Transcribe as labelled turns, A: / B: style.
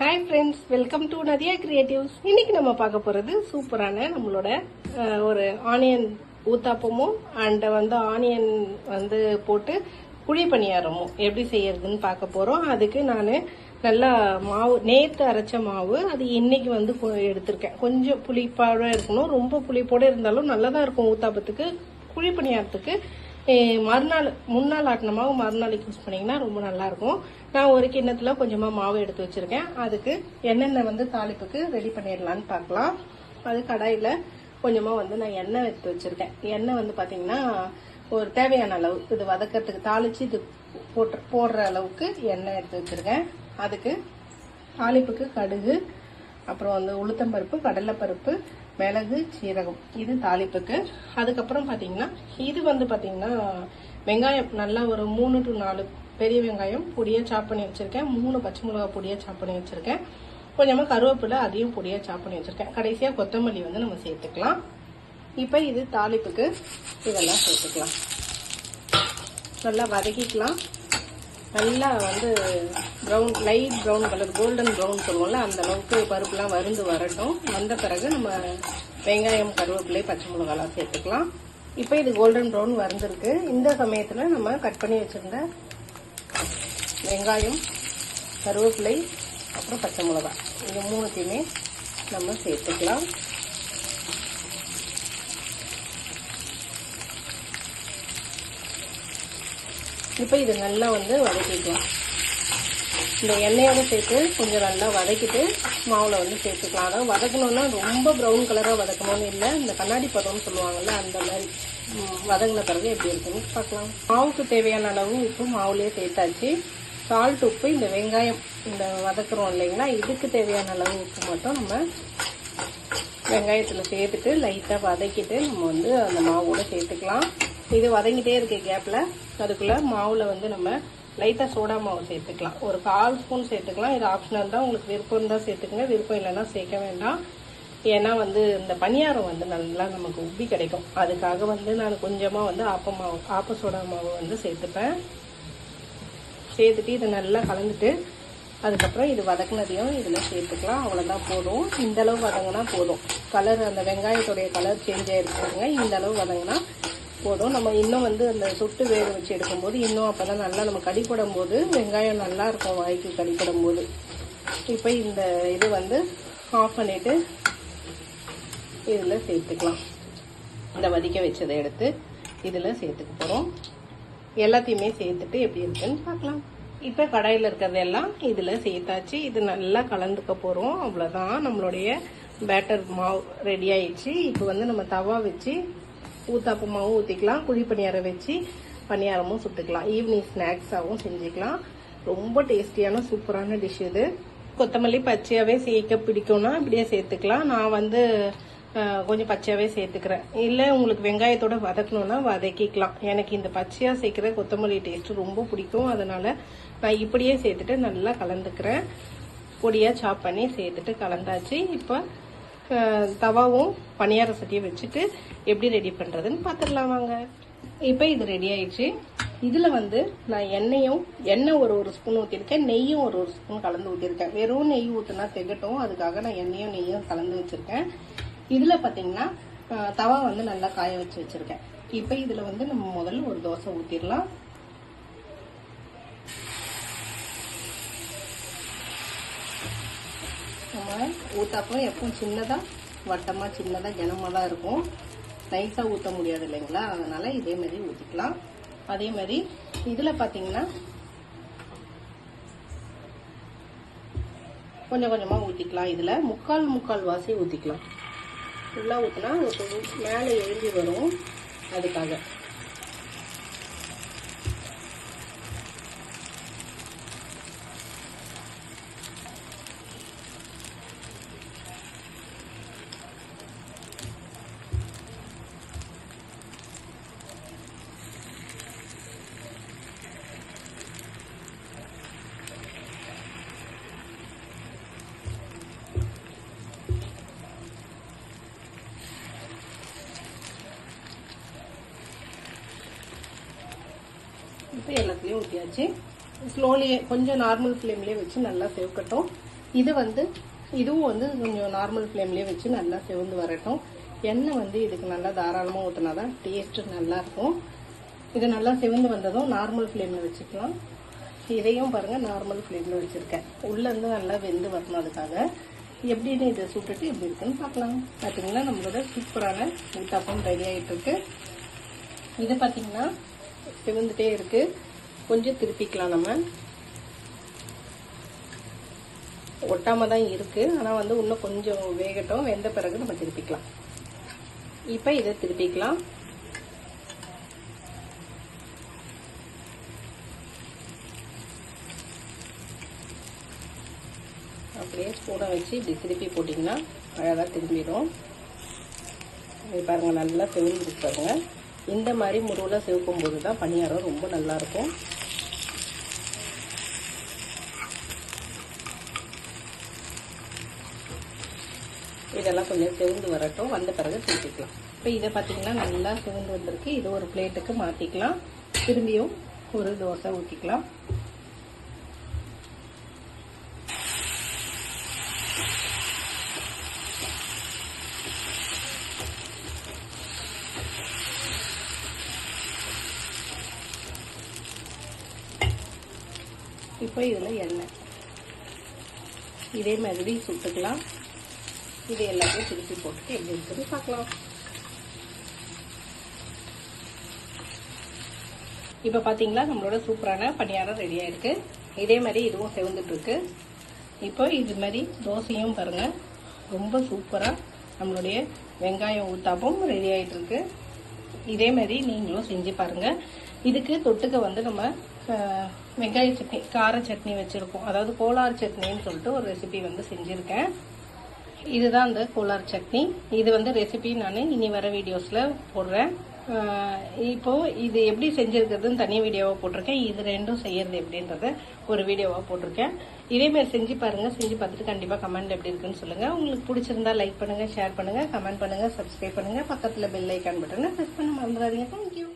A: Hi friends welcome to Nadiya creatives இன்னைக்கு நம்ம பார்க்க போறது சூப்பரான நம்மளோட ஒரு ஆனியன் ஊத்தாப்பமும் அண்ட் வந்து ஆனியன் வந்து போட்டு குழி பணியாரமும் எப்படி செய்யறதுன்னு பார்க்க போறோம். அதுக்கு நான் நல்லா மாவு நேத்து அரைச்ச மாவு அது இன்னைக்கு வந்து எடுத்திருக்கேன். கொஞ்சம் புளிப்பாட இருக்கணும். ரொம்ப புளிப்போட இருந்தாலும் நல்லா தான் இருக்கும் ஊத்தாப்பத்துக்கு. குழி பணியாரத்துக்கு மறுநாள் முன்னாள் ஆட்டின மாவு மறுநாளைக்கு யூஸ் பண்ணீங்கன்னா ரொம்ப நல்லா இருக்கும் நான் ஒரு கிண்ணத்துல கொஞ்சமா மாவு எடுத்து வச்சிருக்கேன். அதுக்கு என்னென்ன வந்து தாளிப்புக்கு ரெடி பண்ணிடலான்னு பார்க்கலாம். அது கடாயில கொஞ்சமா வந்து நான் எண்ணெய் எடுத்து வச்சிருக்கேன். எண்ணெய் வந்து பாத்தீங்கன்னா ஒரு தேவையான அளவு. இது வதக்கிறதுக்கு தாளிச்சு இது போட்டு போடுற அளவுக்கு எண்ணெய் எடுத்து வச்சிருக்கேன். அதுக்கு தாளிப்புக்கு கடுகு அப்புறம் வந்து உளுத்தம்பருப்பு கடலைப்பருப்பு மிளகு சீரகம். இது தாளிப்புக்கு. அதுக்கப்புறம் பார்த்தீங்கன்னா இது வந்து பார்த்தீங்கன்னா வெங்காயம் நல்லா ஒரு மூணு டு நாலு பெரிய வெங்காயம் பொடியாக சாப் பண்ணி வச்சுருக்கேன். மூணு பச்சை மிளகா பொடியாக சாப் பண்ணி வச்சுருக்கேன். கொஞ்சமாக கருவேப்பிலை அதையும் பொடியாக சாப் பண்ணி வச்சுருக்கேன். கடைசியாக கொத்தமல்லி வந்து நம்ம சேர்த்துக்கலாம். இப்போ இது தாளிப்புக்கு இதெல்லாம் சேர்த்துக்கலாம். நல்லா வதக்கிக்கலாம். நல்லா வந்து brown light brown colour golden brown சொல்லுவோம்ல அந்த அளவுக்கு பருப்புலாம் வருந்து வரட்டும். வந்த பிறகு நம்ம வெங்காயம் கருவேப்பிலை பச்சை மிளகாலாம் சேர்த்துக்கலாம். இப்போ இது கோல்டன் ப்ரௌன் வந்திருக்கு. இந்த சமயத்தில் நம்ம கட் பண்ணி வச்சுருந்த வெங்காயம் கருவேப்பிலை அப்புறம் பச்சை மிளகா இந்த மூணுத்தையுமே நம்ம சேர்த்துக்கலாம். இப்போ இது நல்லா வந்து வதக்கிக்கலாம். இந்த எண்ணெயோடு சேர்த்து கொஞ்சம் நல்லா வதக்கிட்டு மாவில் வந்து சேர்த்துக்கலாம். அதாவது வதக்கணும்னா ரொம்ப ப்ரௌன் கலராக வதக்கணும்னு இல்லை. இந்த கண்ணாடி பதம்னு சொல்லுவாங்கள்ல அந்த மாதிரி. வதங்கின பிறகு எப்படி இருக்குன்னு பார்க்கலாம். மாவுக்கு தேவையான அளவு உப்பு மாவுலேயே சேர்த்தாச்சு. சால்ட் உப்பு இந்த வெங்காயம் இந்த வதக்குறோம் இல்லைங்களா இதுக்கு தேவையான அளவு உப்பு மட்டும் நம்ம வெங்காயத்தில் சேர்த்துட்டு லைட்டாக வதக்கிட்டு நம்ம வந்து அந்த மாவோட சேர்த்துக்கலாம். இது வதங்கிட்டே இருக்க கேப்பில் அதுக்குள்ளே மாவில் வந்து நம்ம லைட்டாக சோடா மாவு சேர்த்துக்கலாம். ஒரு கால் ஸ்பூன் சேர்த்துக்கலாம். இது ஆப்ஷனல் தான். உங்களுக்கு விருப்பம் இருந்தால் சேர்த்துக்கங்க. விருப்பம் இல்லைன்னா சேர்க்க வேண்டாம். ஏன்னா வந்து இந்த பணியாரம் வந்து நல்லா நமக்கு உப்பி கிடைக்கும். அதுக்காக வந்து நான் கொஞ்சமாக வந்து ஆப்ப மாவு ஆப்ப சோடா மாவு வந்து சேர்த்துப்பேன். சேர்த்துட்டு இதை நல்லா கலந்துட்டு அதுக்கப்புறம் இது வதக்குனதையும் இதில் சேர்த்துக்கலாம். அவ்வளோதான் போதும். இந்த அளவு வதங்கினா போதும். கலர் அந்த வெங்காயத்துடைய கலர் சேஞ்ச் ஆயிருக்காங்க இந்தளவு வதங்கினா போதும். நம்ம இன்னும் வந்து அந்த சுட்டு வேக வச்சு எடுக்கும்போது இன்னும் அப்போ தான் நல்லா நம்ம கடிப்படும் போது வெங்காயம் நல்லா இருக்கும் வாய்க்கு கடிப்படும் போது இப்போ இந்த இது வந்து ஆஃப் பண்ணிட்டு இதில் சேர்த்துக்கலாம். இந்த வதிக்க வச்சதை எடுத்து இதில் சேர்த்துக்க போகிறோம் எல்லாத்தையுமே சேர்த்துட்டு எப்படி இருக்குன்னு பார்க்கலாம். இப்போ கடாயில் இருக்கிறதெல்லாம் இதில் சேர்த்தாச்சு. இது நல்லா கலந்துக்க போகிறோம் அவ்வளோதான் நம்மளுடைய பேட்டர் மாவு ரெடி ஆயிடுச்சு. இப்போ வந்து நம்ம தவா வச்சு ஊத்தாப்பு மாவும் ஊற்றிக்கலாம் குழி பணியாரம் வச்சு பணியாரமும் சுட்டுக்கலாம். ஈவினிங் ஸ்நாக்ஸாகவும் செஞ்சுக்கலாம். ரொம்ப டேஸ்டியான சூப்பரான டிஷ் இது. கொத்தமல்லி பச்சையாகவே சேர்க்க பிடிக்கும்னா இப்படியே சேர்த்துக்கலாம். நான் வந்து கொஞ்சம் பச்சையாகவே சேர்த்துக்கிறேன். இல்லை உங்களுக்கு வெங்காயத்தோட வதக்கணும்னா வதக்கிக்கலாம். எனக்கு இந்த பச்சையாக சேர்க்குற கொத்தமல்லி டேஸ்ட் ரொம்ப பிடிக்கும். அதனால் நான் இப்படியே சேர்த்துட்டு நல்லா கலந்துக்கிறேன். பொடியாக சாப் பண்ணி சேர்த்துட்டு கலந்தாச்சு. இப்போ தவாவும் பணியார சட்டியை வச்சுட்டு எப்படி ரெடி பண்ணுறதுன்னு பார்த்துடலாம் வாங்க. இப்போ இது ரெடி ஆயிடுச்சு. இதில் வந்து நான் எண்ணெயும் எண்ணெய் ஒரு ஒரு ஸ்பூன் ஊற்றிருக்கேன் நெய்யும் ஒரு ஒரு ஸ்பூன் கலந்து ஊற்றிருக்கேன் வெறும் நெய் ஊற்றினா திகட்டும். அதுக்காக நான் எண்ணெயும் நெய்யும் கலந்து வச்சுருக்கேன். இதில் பார்த்தீங்கன்னா தவா வந்து நல்லா காய வச்சு வச்சுருக்கேன். இப்போ இதில் வந்து நம்ம முதல்ல ஒரு தோசை ஊற்றிடலாம் நம்ம ஊத்தாப்பம் எப்பவும் சின்னதாக வட்டமாக சின்னதாக கனமாக தான் இருக்கும். நைஸாக ஊற்ற முடியாது இல்லைங்களா? அதனால இதே மாதிரி ஊற்றிக்கலாம் அதே மாதிரி இதில் பார்த்தீங்கன்னா கொஞ்சம் கொஞ்சமாக ஊற்றிக்கலாம் இதில் முக்கால் முக்கால் வாசி ஊற்றிக்கலாம் ஃபுல்லாக ஊற்றினா மேலே எழுதி வரும். அதுக்காக. ஊற்றியாச்சு ஸ்லோலியே கொஞ்சம் நார்மல் ஃப்ளேம்லேயே வச்சு நல்லா செவக்கட்டும். இது வந்து இதுவும் வந்து கொஞ்சம் நார்மல் ஃப்ளேம்லேயே வச்சு நல்லா செவந்து வரட்டும். எண்ணெய் வந்து இதுக்கு நல்லா தாராளமாக ஊற்றினா தான் டேஸ்ட்டு நல்லாயிருக்கும். இது நல்லா செவந்து வந்ததும் நார்மல் ஃப்ளேமில் வச்சுக்கலாம். இதையும் பாருங்கள் நார்மல் ஃப்ளேமில் வச்சுருக்கேன். உள்ளேருந்து நல்லா வெந்து வரணும் அதுக்காக. எப்படின்னு இதை சுட்டுட்டு எப்படி இருக்குன்னு பார்க்கலாம். பார்த்தீங்கன்னா நம்மளோட சூப்பரான ஊத்தாப்பம் ரெடி ஆகிட்டு இருக்கு இது பார்த்தீங்கன்னா செவந்துட்டே இருக்குது கொஞ்சம் திருப்பிக்கலாம் நம்ம. ஒட்டாம தான் இருக்கு. ஆனால் வந்து இன்னும் கொஞ்சம் வேகட்டும். வெந்த பிறகு நம்ம திருப்பிக்கலாம். இப்போ இதை திருப்பிக்கலாம். அப்படியே ஸ்பூனை வச்சு இப்படி திருப்பி போட்டிங்கன்னா அழகாக திரும்பிடும். இது பாருங்கள் நல்லா செவந்துருக்கு பாருங்கள் இந்த மாதிரி முருவில் செவக்கும் போது தான் பணியாரம் ரொம்ப நல்லாயிருக்கும் இதெல்லாம் கொஞ்சம் செவந்து வரட்டும். வந்த பிறகு சேர்த்துக்கலாம் இப்போ இதை பார்த்தீங்கன்னா நல்லா செவந்து வந்திருக்கு. இது ஒரு பிளேட்டுக்கு மாற்றிக்கலாம் திரும்பியும் ஒரு தோசை ஊற்றிக்கலாம் இப்போ இதில் எண்ணெய். இதே மாதிரி சுட்டுக்கலாம். இது எல்லாத்தையும் திருப்பி போட்டுட்டு எப்படி இருக்குன்னு பார்க்கலாம். இப்போ பார்த்தீங்களா நம்மளோட சூப்பரான பணியாரம் ரெடி ஆயிருக்கு. இதே மாதிரி இதுவும் செவந்துட்டு இருக்கு இப்போ இது மாதிரி தோசையும் பாருங்க. ரொம்ப சூப்பராக நம்மளுடைய வெங்காயம் ஊத்தாப்பும் ரெடி ஆயிட்டு இருக்கு இதே மாதிரி நீங்களும் செஞ்சு பாருங்க. இதுக்கு தொட்டுக்க வந்து நம்ம வெங்காய சட்னி கார சட்னி வச்சிருக்கோம். அதாவது கோலார் சட்னின்னு சொல்லிட்டு ஒரு ரெசிபி வந்து செஞ்சுருக்கேன். இதுதான் அந்த கோலார் சட்னி. இது வந்து ரெசிபி நான் இனி வர வீடியோஸில் போடுறேன். இப்போது இது எப்படி செஞ்சுருக்கிறதுன்னு தனி வீடியோவாக போட்டிருக்கேன். இது ரெண்டும் செய்யறது எப்படின்றத ஒரு வீடியோவாக போட்டிருக்கேன். இதேமாரி செஞ்சு பாருங்கள் செஞ்சு பார்த்துட்டு கண்டிப்பாக கமெண்ட் எப்படி இருக்குன்னு சொல்லுங்கள் உங்களுக்கு பிடிச்சிருந்தா லைக் பண்ணுங்கள் ஷேர் பண்ணுங்கள் கமெண்ட் பண்ணுங்கள் சப்ஸ்கிரைப் பண்ணுங்கள் பக்கத்தில் பெல் ஐக்கான் பட்டனை ப்ரெஸ் பண்ண மறந்துடாதீங்க. தேங்க்யூ